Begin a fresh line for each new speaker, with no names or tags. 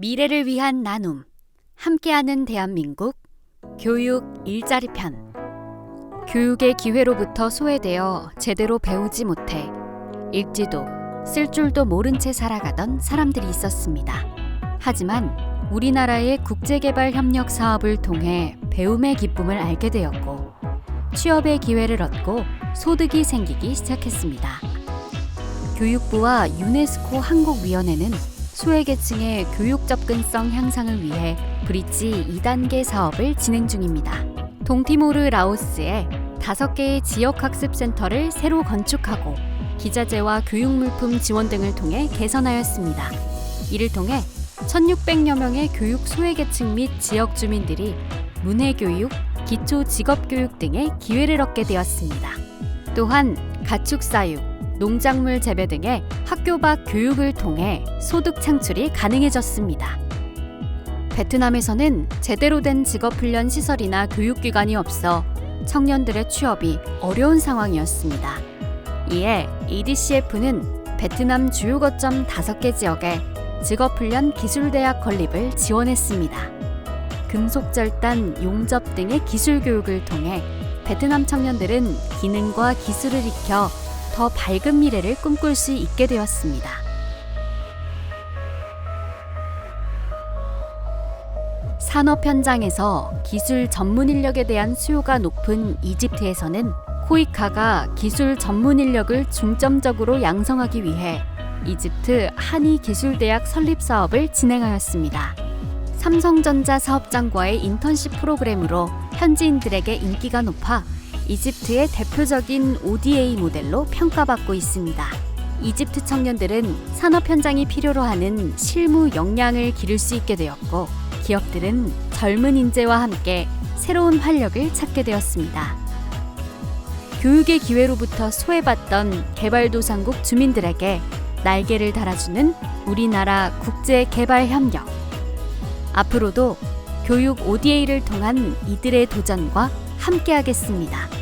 미래를 위한 나눔. 함께하는 대한민국. 교육 일자리 편. 교육의 기회로부터 소외되어 제대로 배우지 못해 읽지도 쓸 줄도 모른 채 살아가던 사람들이 있었습니다. 하지만 우리나라의 국제개발 협력 사업을 통해 배움의 기쁨을 알게 되었고 취업의 기회를 얻고 소득이 생기기 시작했습니다. 교육부와 유네스코 한국위원회는 소외계층의 교육 접근성 향상을 위해 브릿지 2단계 사업을 진행 중입니다. 동티모르 라오스에 다섯 개의 지역학습센터를 새로 건축하고 기자재와 교육물품 지원 등을 통해 개선하였습니다. 이를 통해 1,600여 명의 교육 소외계층 및 지역 주민들이 문해교육, 기초 직업교육 등의 기회를 얻게 되었습니다. 또한 가축사육, 농작물 재배 등의 학교 밖 교육을 통해 소득 창출이 가능해졌습니다. 베트남에서는 제대로 된 직업훈련 시설이나 교육기관이 없어 청년들의 취업이 어려운 상황이었습니다. 이에 EDCF는 베트남 주요 거점 5개 지역에 직업훈련 기술대학 건립을 지원했습니다. 금속절단, 용접 등의 기술 교육을 통해 베트남 청년들은 기능과 기술을 익혀 더 밝은 미래를 꿈꿀 수 있게 되었습니다. 산업 현장에서 기술 전문 인력에 대한 수요가 높은 이집트에서는 코이카가 기술 전문 인력을 중점적으로 양성하기 위해 이집트 한의 기술대학 설립 사업을 진행하였습니다. 삼성전자 사업장과의 인턴십 프로그램으로 현지인들에게 인기가 높아 이집트의 대표적인 ODA 모델로 평가받고 있습니다. 이집트 청년들은 산업 현장이 필요로 하는 실무 역량을 기를 수 있게 되었고 기업들은 젊은 인재와 함께 새로운 활력을 찾게 되었습니다. 교육의 기회로부터 소외받던 개발도상국 주민들에게 날개를 달아주는 우리나라 국제개발협력. 앞으로도 교육 ODA를 통한 이들의 도전과 함께하겠습니다.